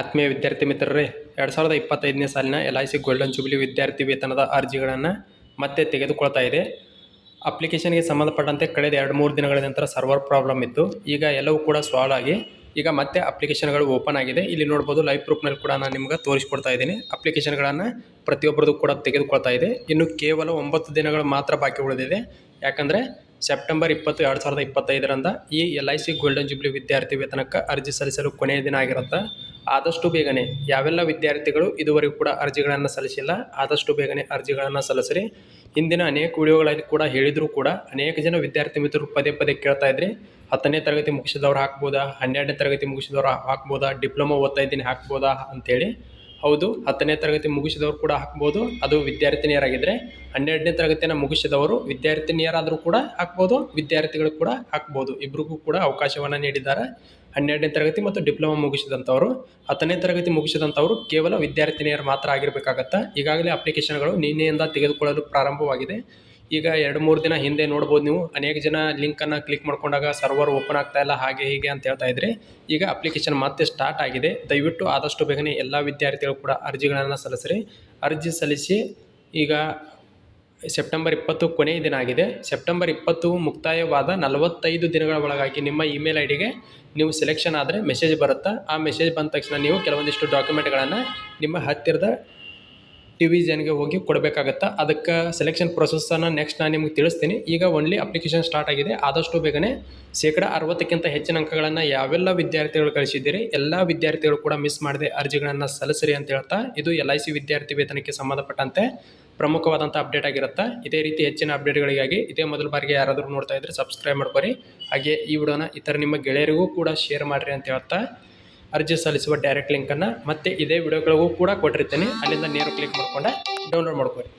ಆತ್ಮೀಯ ವಿದ್ಯಾರ್ಥಿ ಮಿತ್ರರೇ, ಎರಡು ಸಾವಿರದ ಇಪ್ಪತ್ತೈದನೇ ಸಾಲಿನ L I C golden jubilee ವಿದ್ಯಾರ್ಥಿ ವೇತನದ ಅರ್ಜಿಗಳನ್ನು ಮತ್ತೆ ತೆಗೆದುಕೊಳ್ತಾ ಇದೆ. ಅಪ್ಲಿಕೇಶನ್ಗೆ ಸಂಬಂಧಪಟ್ಟಂತೆ ಕಳೆದ ಎರಡು ಮೂರು ದಿನಗಳ ನಂತರ ಸರ್ವರ್ ಪ್ರಾಬ್ಲಮ್ ಇತ್ತು. ಈಗ ಎಲ್ಲವೂ ಕೂಡ ಸಾಲ್ವ್ ಆಗಿ, ಈಗ ಮತ್ತೆ ಅಪ್ಲಿಕೇಶನ್ಗಳು ಓಪನ್ ಆಗಿದೆ. ಇಲ್ಲಿ ನೋಡ್ಬೋದು ಲೈವ್ ಪ್ರೂಫ್ನಲ್ಲಿ ಕೂಡ ನಾನು ನಿಮ್ಗೆ ತೋರಿಸ್ಕೊಡ್ತಾ ಇದ್ದೀನಿ. ಅಪ್ಲಿಕೇಶನ್ಗಳನ್ನು ಪ್ರತಿಯೊಬ್ಬರದು ಕೂಡ ತೆಗೆದುಕೊಳ್ತಾ ಇದೆ. ಇನ್ನು ಕೇವಲ ಒಂಬತ್ತು ದಿನಗಳು ಮಾತ್ರ ಬಾಕಿ ಉಳಿದಿದೆ. ಯಾಕಂದರೆ ಸೆಪ್ಟೆಂಬರ್ ಇಪ್ಪತ್ತು, ಎರಡು ಸಾವಿರದ ಇಪ್ಪತ್ತೈದರಿಂದ ಈ L I C golden jubilee ವಿದ್ಯಾರ್ಥಿ ವೇತನಕ್ಕೆ ಅರ್ಜಿ ಸಲ್ಲಿಸಲು ಕೊನೆಯ ದಿನ ಆಗಿರುತ್ತೆ. ಆದಷ್ಟು ಬೇಗನೆ ಯಾವೆಲ್ಲ ವಿದ್ಯಾರ್ಥಿಗಳು ಇದುವರೆಗೂ ಕೂಡ ಅರ್ಜಿಗಳನ್ನು ಸಲ್ಲಿಸಿಲ್ಲ, ಆದಷ್ಟು ಬೇಗನೆ ಅರ್ಜಿಗಳನ್ನು ಸಲ್ಲಿಸ್ರಿ. ಹಿಂದಿನ ಅನೇಕ ವಿಡಿಯೋಗಳಲ್ಲಿ ಕೂಡ ಹೇಳಿದರೂ ಕೂಡ ಅನೇಕ ಜನ ವಿದ್ಯಾರ್ಥಿ ಮಿತ್ರರು ಪದೇ ಪದೇ ಕೇಳ್ತಾ ಇದ್ರಿ. ಹತ್ತನೇ ತರಗತಿ ಮುಗಿಸಿದವ್ರು ಹಾಕ್ಬೋದಾ? ಹನ್ನೆರಡನೇ ತರಗತಿ ಮುಗಿಸಿದವ್ರು ಹಾಕ್ಬೋದಾ? ಡಿಪ್ಲೊಮಾ ಓದ್ತಾ ಇದ್ದೀನಿ ಹಾಕ್ಬೋದಾ? ಅಂತೇಳಿ. ಹೌದು, ಹತ್ತನೇ ತರಗತಿ ಮುಗಿಸಿದವರು ಕೂಡ ಹಾಕ್ಬೋದು. ಅದು ವಿದ್ಯಾರ್ಥಿನಿಯರಾಗಿದ್ದರೆ ಹನ್ನೆರಡನೇ ತರಗತಿಯನ್ನು ಮುಗಿಸಿದವರು ವಿದ್ಯಾರ್ಥಿನಿಯರಾದರೂ ಕೂಡ ಹಾಕ್ಬೋದು, ವಿದ್ಯಾರ್ಥಿಗಳು ಕೂಡ ಹಾಕ್ಬೋದು. ಇಬ್ಬರಿಗೂ ಕೂಡ ಅವಕಾಶವನ್ನು ನೀಡಿದ್ದಾರೆ. ಹನ್ನೆರಡನೇ ತರಗತಿ ಮತ್ತು ಡಿಪ್ಲೊಮಾ ಮುಗಿಸಿದಂಥವರು, ಹತ್ತನೇ ತರಗತಿ ಮುಗಿಸಿದಂಥವರು ಕೇವಲ ವಿದ್ಯಾರ್ಥಿನಿಯರು ಮಾತ್ರ ಆಗಿರಬೇಕಾಗತ್ತಾ? ಈಗಾಗಲೇ ಅಪ್ಲಿಕೇಶನ್ಗಳು ನಿನ್ನೆಯಿಂದ ತೆಗೆದುಕೊಳ್ಳಲು ಪ್ರಾರಂಭವಾಗಿದೆ. ಈಗ ಎರಡು ಮೂರು ದಿನ ಹಿಂದೆ ನೋಡ್ಬೋದು ನೀವು. ಅನೇಕ ಜನ ಲಿಂಕನ್ನು ಕ್ಲಿಕ್ ಮಾಡ್ಕೊಂಡಾಗ ಸರ್ವರ್ ಓಪನ್ ಆಗ್ತಾ ಇಲ್ಲ, ಹಾಗೆ ಹೀಗೆ ಅಂತ ಹೇಳ್ತಾ ಇದ್ರಿ. ಈಗ ಅಪ್ಲಿಕೇಶನ್ ಮತ್ತೆ ಸ್ಟಾರ್ಟ್ ಆಗಿದೆ. ದಯವಿಟ್ಟು ಆದಷ್ಟು ಬೇಗನೆ ಎಲ್ಲ ವಿದ್ಯಾರ್ಥಿಗಳು ಕೂಡ ಅರ್ಜಿಗಳನ್ನು ಸಲ್ಲಿಸ್ರಿ. ಅರ್ಜಿ ಸಲ್ಲಿಸಿ ಈಗ ಸೆಪ್ಟೆಂಬರ್ ಇಪ್ಪತ್ತು ಕೊನೆಯ ದಿನ ಆಗಿದೆ. ಸೆಪ್ಟೆಂಬರ್ ಇಪ್ಪತ್ತು ಮುಕ್ತಾಯವಾದ ನಲವತ್ತೈದು ದಿನಗಳ ಒಳಗಾಗಿ ನಿಮ್ಮ ಇಮೇಲ್ ಐ ಡಿಗೆ ನೀವು ಸೆಲೆಕ್ಷನ್ ಆದರೆ ಮೆಸೇಜ್ ಬರುತ್ತೆ? ಆ ಮೆಸೇಜ್ ಬಂದ ತಕ್ಷಣ ನೀವು ಕೆಲವೊಂದಿಷ್ಟು ಡಾಕ್ಯುಮೆಂಟ್ಗಳನ್ನು ನಿಮ್ಮ ಹತ್ತಿರದ ಡಿವಿಷನ್ಗೆ ಹೋಗಿ ಕೊಡಬೇಕಾಗತ್ತೆ? ಅದಕ್ಕೆ ಸೆಲೆಕ್ಷನ್ ಪ್ರೊಸೆಸನ್ನು ನೆಕ್ಸ್ಟ್ ನಾನು ನಿಮ್ಗೆ ತಿಳಿಸ್ತೀನಿ. ಈಗ ಓನ್ಲಿ ಅಪ್ಲಿಕೇಶನ್ ಸ್ಟಾರ್ಟ್ ಆಗಿದೆ. ಆದಷ್ಟು ಬೇಗನೆ ಶೇಕಡ ಅರವತ್ತಕ್ಕಿಂತ ಹೆಚ್ಚಿನ ಅಂಕಗಳನ್ನು ಯಾವೆಲ್ಲ ವಿದ್ಯಾರ್ಥಿಗಳು ಕಳಿಸಿದ್ದೀರಿ, ಎಲ್ಲ ವಿದ್ಯಾರ್ಥಿಗಳು ಕೂಡ ಮಿಸ್ ಮಾಡದೆ ಅರ್ಜಿಗಳನ್ನು ಸಲ್ಲಿಸಿರಿ ಅಂತ ಹೇಳ್ತಾ, ಇದು ಎಲ್ ಐ ಸಿ ವಿದ್ಯಾರ್ಥಿ ವೇತನಕ್ಕೆ ಸಂಬಂಧಪಟ್ಟಂತೆ ಪ್ರಮುಖವಾದಂಥ ಅಪ್ಡೇಟ್ ಆಗಿರುತ್ತೆ? ಇದೇ ರೀತಿ ಹೆಚ್ಚಿನ ಅಪ್ಡೇಟ್ಗಳಿಗಾಗಿ ಇದೇ ಮೊದಲ ಬಾರಿಗೆ ಯಾರಾದರೂ ನೋಡ್ತಾ ಇದ್ದರೆ ಸಬ್ಸ್ಕ್ರೈಬ್ ಮಾಡ್ಕೊರಿ. ಹಾಗೆ ಈ ವಿಡಿಯೋನ ಇತರ ನಿಮ್ಮ ಗೆಳೆಯರಿಗೂ ಕೂಡ ಶೇರ್ ಮಾಡಿರಿ ಅಂತ ಹೇಳ್ತಾ. ಅರ್ಜಿ ಸಲ್ಲಿಸುವ ಡೈರೆಕ್ಟ್ ಲಿಂಕನ್ನು ಮತ್ತೆ ಇದೇ ವಿಡಿಯೋಗಳಿಗೂ ಕೂಡ ಕೊಟ್ಟಿರ್ತೀನಿ. ಅಲ್ಲಿಂದ ನೇರ ಕ್ಲಿಕ್ ಮಾಡ್ಕೊಂಡು ಡೌನ್ಲೋಡ್ ಮಾಡ್ಕೊರಿ